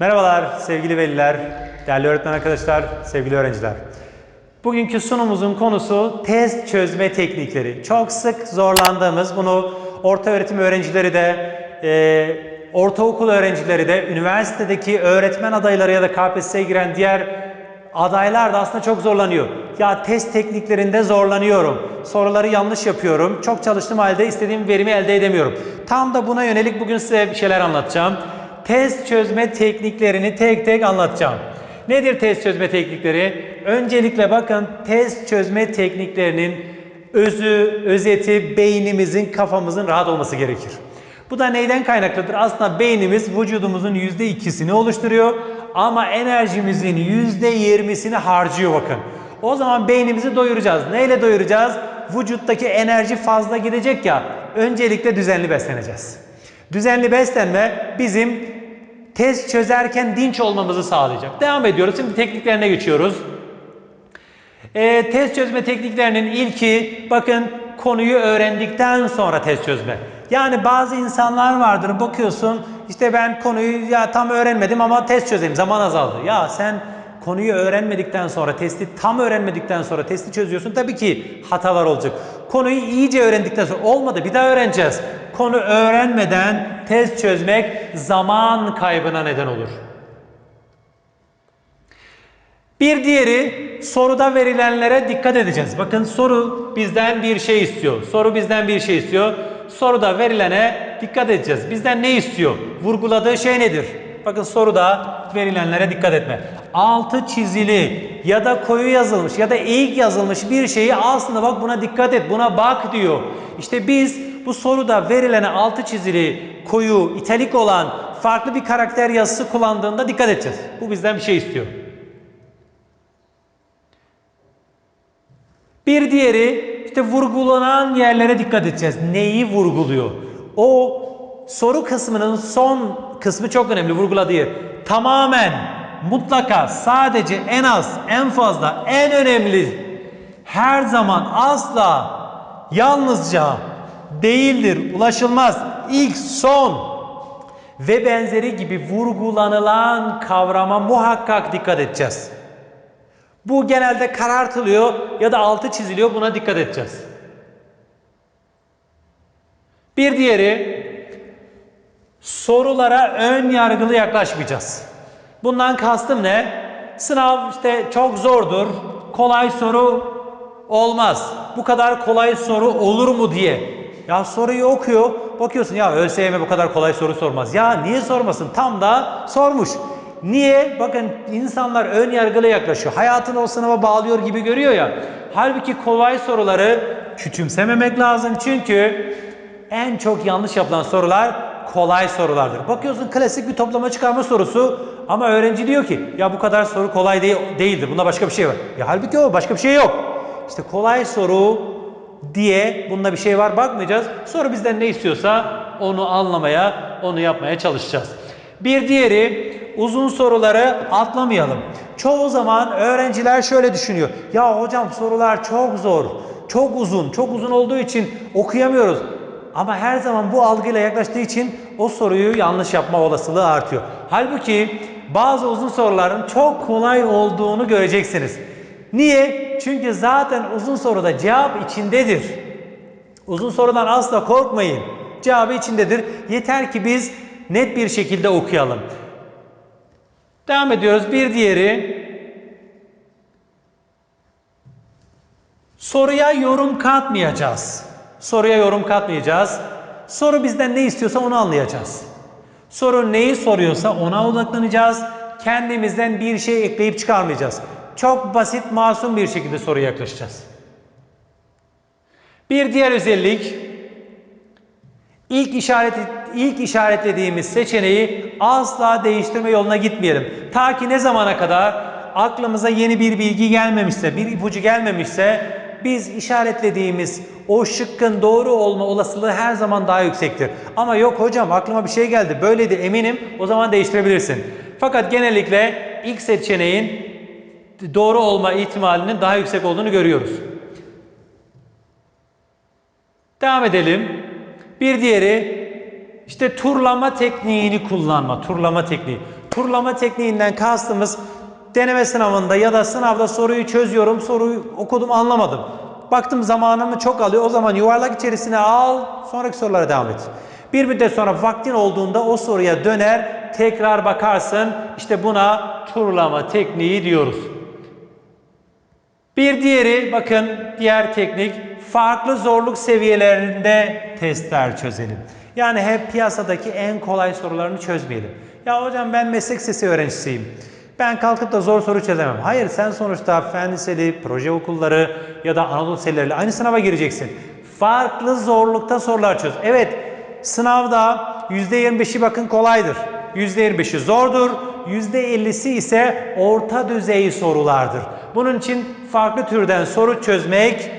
Merhabalar sevgili veliler, değerli öğretmen arkadaşlar, sevgili öğrenciler. Bugünkü sunumumuzun konusu test çözme teknikleri. Çok sık zorlandığımız, bunu orta öğretim öğrencileri de, e, ortaokul öğrencileri de, üniversitedeki öğretmen adayları ya da KPSS'ye giren diğer adaylar da aslında çok zorlanıyor. Ya test tekniklerinde zorlanıyorum. Soruları yanlış yapıyorum. Çok çalıştığım halde istediğim verimi elde edemiyorum. Tam da buna yönelik bugün size bir şeyler anlatacağım. Test çözme tekniklerini tek tek anlatacağım. Nedir test çözme teknikleri? Öncelikle bakın test çözme tekniklerinin özü, özeti beynimizin, kafamızın rahat olması gerekir. Bu da neyden kaynaklıdır? Aslında beynimiz vücudumuzun yüzde ikisini oluşturuyor ama enerjimizin yüzde yirmisini harcıyor bakın. O zaman beynimizi doyuracağız. Neyle doyuracağız? Vücuttaki enerji fazla gidecek ya. Öncelikle düzenli besleneceğiz. Düzenli beslenme bizim test çözerken dinç olmamızı sağlayacak. Devam ediyoruz. Şimdi tekniklerine geçiyoruz. E, test çözme tekniklerinin ilki bakın konuyu öğrendikten sonra test çözme. Yani bazı insanlar vardır bakıyorsun işte ben konuyu ya tam öğrenmedim ama test çözeyim zaman azaldı. Ya sen konuyu öğrenmedikten sonra testi tam öğrenmedikten sonra testi çözüyorsun tabii ki hatalar olacak. Konuyu iyice öğrendikten sonra olmadı bir daha öğreneceğiz. Konu öğrenmeden test çözmek zaman kaybına neden olur. Bir diğeri soruda verilenlere dikkat edeceğiz. Bakın soru bizden bir şey istiyor. Soru bizden bir şey istiyor. Soruda verilene dikkat edeceğiz. Bizden ne istiyor? Vurguladığı şey nedir? Bakın soruda verilenlere dikkat etme. Altı çizili ya da koyu yazılmış ya da eğik yazılmış bir şeyi aslında bak buna dikkat et, buna bak diyor. İşte biz bu soruda verilene altı çizili, koyu, italik olan farklı bir karakter yazısı kullandığında dikkat edeceğiz. Bu bizden bir şey istiyor. Bir diğeri işte vurgulanan yerlere dikkat edeceğiz. Neyi vurguluyor? O soru kısmının son kısmı çok önemli vurguladığı. Tamamen, mutlaka, sadece, en az, en fazla, en önemli, her zaman, asla, yalnızca, değildir, ulaşılmaz, ilk, son ve benzeri gibi vurgulanılan kavrama muhakkak dikkat edeceğiz. Bu genelde karartılıyor ya da altı çiziliyor. Buna dikkat edeceğiz. Bir diğeri sorulara ön yargılı yaklaşmayacağız. Bundan kastım ne? Sınav işte çok zordur. Kolay soru olmaz. Bu kadar kolay soru olur mu diye. Ya soruyu okuyor. Bakıyorsun ya ÖSYM bu kadar kolay soru sormaz. Ya niye sormasın? Tam da sormuş. Niye? Bakın insanlar ön yargılı yaklaşıyor. Hayatını o sınava bağlıyor gibi görüyor ya. Halbuki kolay soruları küçümsememek lazım. Çünkü en çok yanlış yapılan sorular kolay sorulardır. Bakıyorsun klasik bir toplama çıkarma sorusu ama öğrenci diyor ki ya bu kadar soru kolay değil, değildir. Bunda başka bir şey var. Ya halbuki o başka bir şey yok. İşte kolay soru diye bunda bir şey var bakmayacağız. Soru bizden ne istiyorsa onu anlamaya, onu yapmaya çalışacağız. Bir diğeri uzun soruları atlamayalım. Çoğu zaman öğrenciler şöyle düşünüyor. Ya hocam sorular çok zor, çok uzun, çok uzun olduğu için okuyamıyoruz. Ama her zaman bu algıyla yaklaştığı için o soruyu yanlış yapma olasılığı artıyor. Halbuki bazı uzun soruların çok kolay olduğunu göreceksiniz. Niye? Çünkü zaten uzun soruda cevap içindedir. Uzun sorudan asla korkmayın. Cevabı içindedir. Yeter ki biz net bir şekilde okuyalım. Devam ediyoruz. Bir diğeri soruya yorum katmayacağız. Soruya yorum katmayacağız. Soru bizden ne istiyorsa onu anlayacağız. Soru neyi soruyorsa ona odaklanacağız. Kendimizden bir şey ekleyip çıkarmayacağız. Çok basit, masum bir şekilde soruya yaklaşacağız. Bir diğer özellik ilk işaret ilk işaretlediğimiz seçeneği asla değiştirme yoluna gitmeyelim. Ta ki ne zamana kadar aklımıza yeni bir bilgi gelmemişse, bir ipucu gelmemişse biz işaretlediğimiz o şıkkın doğru olma olasılığı her zaman daha yüksektir. Ama yok hocam aklıma bir şey geldi böyleydi eminim o zaman değiştirebilirsin. Fakat genellikle ilk seçeneğin doğru olma ihtimalinin daha yüksek olduğunu görüyoruz. Devam edelim. Bir diğeri işte turlama tekniğini kullanma. Turlama tekniği. Kurulama tekniğinden kastımız deneme sınavında ya da sınavda soruyu çözüyorum, soruyu okudum anlamadım. Baktım zamanımı çok alıyor. O zaman yuvarlak içerisine al, sonraki sorulara devam et. Bir müddet sonra vaktin olduğunda o soruya döner, tekrar bakarsın. İşte buna turlama tekniği diyoruz. Bir diğeri bakın diğer teknik farklı zorluk seviyelerinde testler çözelim. Yani hep piyasadaki en kolay sorularını çözmeyelim. Ya hocam ben meslek sesi öğrencisiyim. Ben kalkıp da zor soru çözemem. Hayır sen sonuçta fen liseli, proje okulları ya da Anadolu liseleriyle aynı sınava gireceksin. Farklı zorlukta sorular çöz. Evet sınavda %25'i bakın kolaydır. %25'i zordur. %50'si ise orta düzey sorulardır. Bunun için farklı türden soru çözmek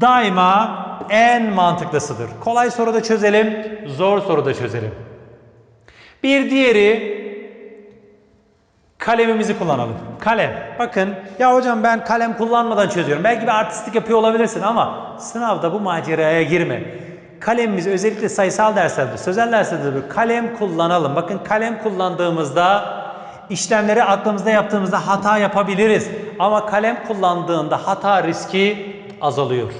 daima en mantıklısıdır. Kolay soruda çözelim, zor soruda çözelim. Bir diğeri kalemimizi kullanalım. Kalem. Bakın ya hocam ben kalem kullanmadan çözüyorum. Belki bir artistlik yapıyor olabilirsin ama sınavda bu maceraya girme. Kalemimizi özellikle sayısal derslerde, sözel derslerde de kalem kullanalım. Bakın kalem kullandığımızda işlemleri aklımızda yaptığımızda hata yapabiliriz. Ama kalem kullandığında hata riski azalıyor.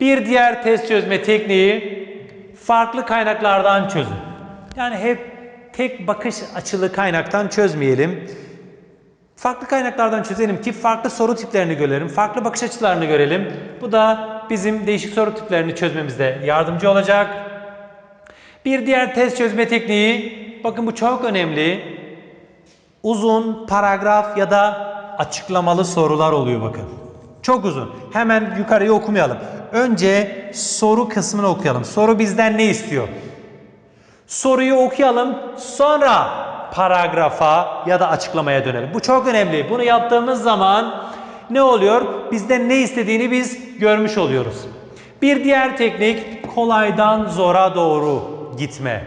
Bir diğer test çözme tekniği farklı kaynaklardan çözün. Yani hep tek bakış açılı kaynaktan çözmeyelim. Farklı kaynaklardan çözelim ki farklı soru tiplerini görelim, farklı bakış açılarını görelim. Bu da bizim değişik soru tiplerini çözmemizde yardımcı olacak. Bir diğer test çözme tekniği, bakın bu çok önemli. Uzun paragraf ya da açıklamalı sorular oluyor bakın. Çok uzun. Hemen yukarıyı okumayalım. Önce soru kısmını okuyalım. Soru bizden ne istiyor? Soruyu okuyalım. Sonra paragrafa ya da açıklamaya dönelim. Bu çok önemli. Bunu yaptığımız zaman ne oluyor? Bizden ne istediğini biz görmüş oluyoruz. Bir diğer teknik kolaydan zora doğru gitme.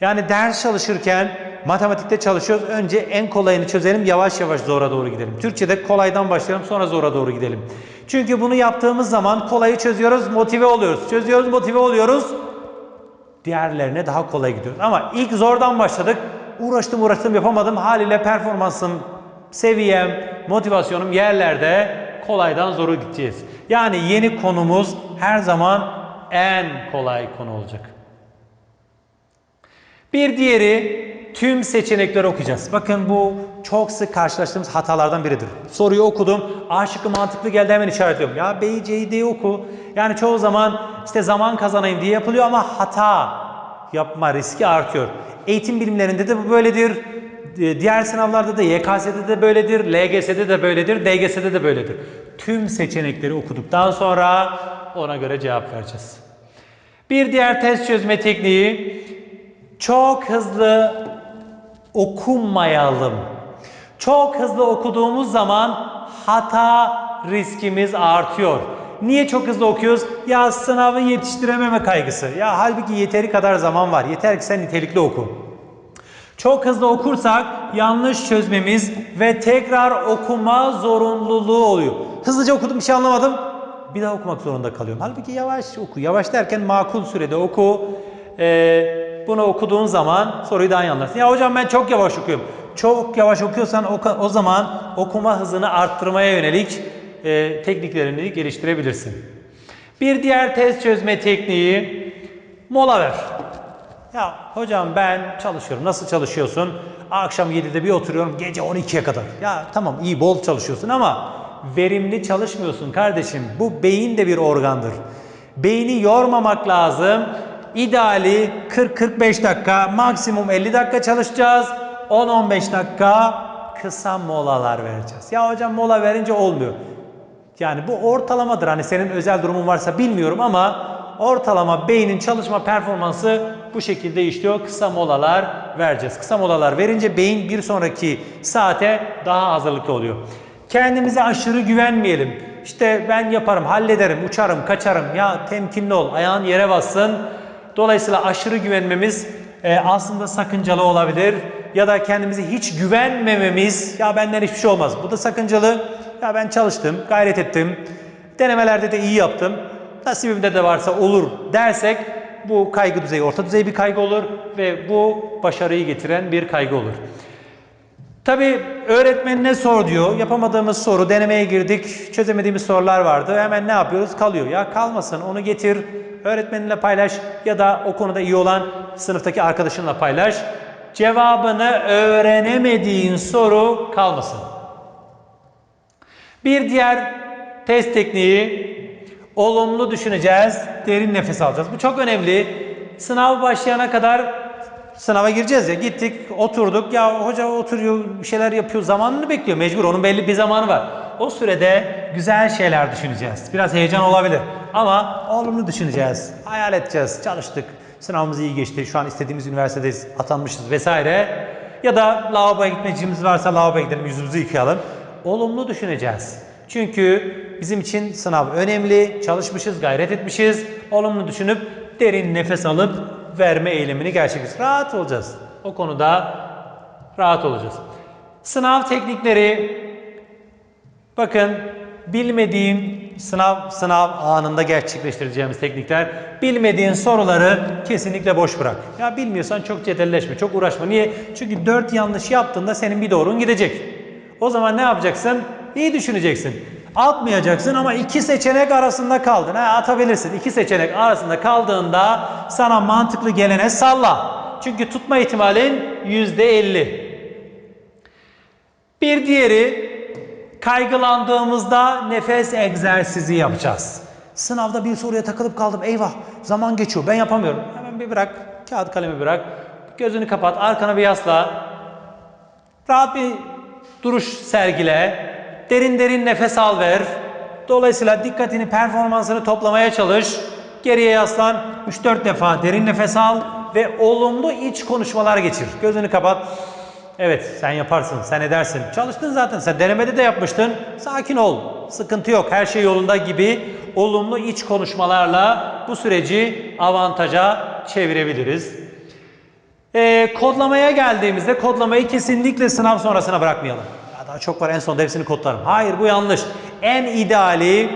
Yani ders çalışırken matematikte çalışıyoruz. Önce en kolayını çözelim, yavaş yavaş zora doğru gidelim. Türkçe'de kolaydan başlayalım, sonra zora doğru gidelim. Çünkü bunu yaptığımız zaman kolayı çözüyoruz, motive oluyoruz. Çözüyoruz, motive oluyoruz. Diğerlerine daha kolay gidiyoruz. Ama ilk zordan başladık. Uğraştım uğraştım yapamadım. Haliyle performansım, seviyem, motivasyonum yerlerde kolaydan zoru gideceğiz. Yani yeni konumuz her zaman en kolay konu olacak. Bir diğeri tüm seçenekleri okuyacağız. Bakın bu çok sık karşılaştığımız hatalardan biridir. Soruyu okudum. A şıkkı mantıklı geldi hemen işaretliyorum. Ya B'yi C'yi D'yi oku. Yani çoğu zaman işte zaman kazanayım diye yapılıyor ama hata yapma riski artıyor. Eğitim bilimlerinde de bu böyledir. Diğer sınavlarda da YKS'de de böyledir, LGS'de de böyledir, DGS'de de böyledir. Tüm seçenekleri okuduktan sonra ona göre cevap vereceğiz. Bir diğer test çözme tekniği çok hızlı okumayalım. Çok hızlı okuduğumuz zaman hata riskimiz artıyor. Niye çok hızlı okuyoruz? Ya sınavı yetiştirememe kaygısı. Ya halbuki yeteri kadar zaman var. Yeter ki sen nitelikli oku. Çok hızlı okursak yanlış çözmemiz ve tekrar okuma zorunluluğu oluyor. Hızlıca okudum bir şey anlamadım. Bir daha okumak zorunda kalıyorum. Halbuki yavaş oku. Yavaş derken makul sürede oku. Ee, bunu okuduğun zaman soruyu daha iyi anlarsın. Ya hocam ben çok yavaş okuyorum. Çok yavaş okuyorsan o, zaman okuma hızını arttırmaya yönelik e, tekniklerini geliştirebilirsin. Bir diğer test çözme tekniği mola ver. Ya hocam ben çalışıyorum. Nasıl çalışıyorsun? Akşam 7'de bir oturuyorum gece 12'ye kadar. Ya tamam iyi bol çalışıyorsun ama verimli çalışmıyorsun kardeşim. Bu beyin de bir organdır. Beyni yormamak lazım. İdeali 40-45 dakika, maksimum 50 dakika çalışacağız. 10-15 dakika kısa molalar vereceğiz. Ya hocam mola verince olmuyor. Yani bu ortalamadır. Hani senin özel durumun varsa bilmiyorum ama ortalama beynin çalışma performansı bu şekilde işliyor. Kısa molalar vereceğiz. Kısa molalar verince beyin bir sonraki saate daha hazırlıklı oluyor. Kendimize aşırı güvenmeyelim. İşte ben yaparım, hallederim, uçarım, kaçarım. Ya temkinli ol, ayağın yere bassın. Dolayısıyla aşırı güvenmemiz e, aslında sakıncalı olabilir. Ya da kendimize hiç güvenmememiz, ya benden hiçbir şey olmaz. Bu da sakıncalı. Ya ben çalıştım, gayret ettim. Denemelerde de iyi yaptım. Nasibimde de varsa olur dersek bu kaygı düzeyi orta düzey bir kaygı olur ve bu başarıyı getiren bir kaygı olur. Tabii öğretmenine sor diyor. Yapamadığımız soru, denemeye girdik, çözemediğimiz sorular vardı. Hemen ne yapıyoruz? Kalıyor. Ya kalmasın, onu getir, öğretmeninle paylaş ya da o konuda iyi olan sınıftaki arkadaşınla paylaş. Cevabını öğrenemediğin soru kalmasın. Bir diğer test tekniği olumlu düşüneceğiz, derin nefes alacağız. Bu çok önemli. Sınav başlayana kadar sınava gireceğiz ya gittik oturduk ya hoca oturuyor bir şeyler yapıyor zamanını bekliyor mecbur onun belli bir zamanı var. O sürede güzel şeyler düşüneceğiz. Biraz heyecan olabilir ama olumlu düşüneceğiz. Hayal edeceğiz. Çalıştık. Sınavımız iyi geçti. Şu an istediğimiz üniversitedeyiz. Atanmışız vesaire. Ya da lavaboya gitmecimiz varsa lavaboya gidelim yüzümüzü yıkayalım. Olumlu düşüneceğiz. Çünkü bizim için sınav önemli. Çalışmışız, gayret etmişiz. Olumlu düşünüp derin nefes alıp verme eylemini gerçekleştir. Rahat olacağız. O konuda rahat olacağız. Sınav teknikleri bakın bilmediğin sınav sınav anında gerçekleştireceğimiz teknikler. Bilmediğin soruları kesinlikle boş bırak. Ya bilmiyorsan çok cedelleşme, çok uğraşma. Niye? Çünkü dört yanlış yaptığında senin bir doğrun gidecek. O zaman ne yapacaksın? İyi düşüneceksin. Atmayacaksın ama iki seçenek arasında kaldın. Ha, atabilirsin. İki seçenek arasında kaldığında sana mantıklı gelene salla. Çünkü tutma ihtimalin yüzde elli. Bir diğeri kaygılandığımızda nefes egzersizi yapacağız. Sınavda bir soruya takılıp kaldım. Eyvah zaman geçiyor ben yapamıyorum. Hemen bir bırak. Kağıt kalemi bırak. Gözünü kapat. Arkana bir yasla. Rahat bir duruş sergile. Derin derin nefes al ver. Dolayısıyla dikkatini, performansını toplamaya çalış. Geriye yaslan. 3-4 defa derin nefes al ve olumlu iç konuşmalar geçir. Gözünü kapat. Evet sen yaparsın, sen edersin. Çalıştın zaten, sen denemede de yapmıştın. Sakin ol, sıkıntı yok, her şey yolunda gibi olumlu iç konuşmalarla bu süreci avantaja çevirebiliriz. Ee, kodlamaya geldiğimizde kodlamayı kesinlikle sınav sonrasına bırakmayalım. Daha çok var en sonunda hepsini kodlarım. Hayır bu yanlış. En ideali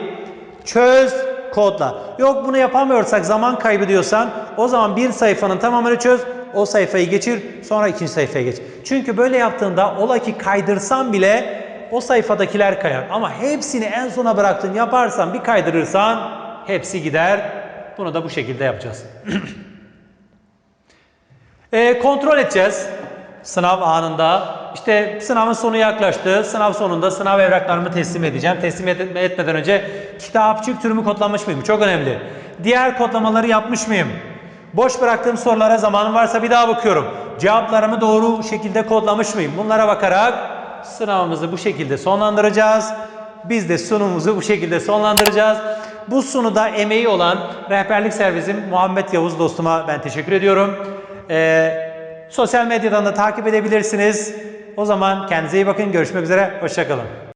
çöz kodla. Yok bunu yapamıyorsak zaman kaybı diyorsan o zaman bir sayfanın tamamını çöz. O sayfayı geçir sonra ikinci sayfaya geç. Çünkü böyle yaptığında ola ki kaydırsan bile o sayfadakiler kayar. Ama hepsini en sona bıraktın yaparsan bir kaydırırsan hepsi gider. Bunu da bu şekilde yapacağız. E, kontrol edeceğiz sınav anında. İşte sınavın sonu yaklaştı. Sınav sonunda sınav evraklarımı teslim edeceğim. Teslim et- etmeden önce kitapçık türümü kodlamış mıyım? Çok önemli. Diğer kodlamaları yapmış mıyım? Boş bıraktığım sorulara zamanım varsa bir daha bakıyorum. Cevaplarımı doğru şekilde kodlamış mıyım? Bunlara bakarak sınavımızı bu şekilde sonlandıracağız. Biz de sunumumuzu bu şekilde sonlandıracağız. Bu sunuda emeği olan rehberlik servisim Muhammed Yavuz dostuma ben teşekkür ediyorum. Ee, sosyal medyadan da takip edebilirsiniz. O zaman kendinize iyi bakın. Görüşmek üzere. Hoşçakalın.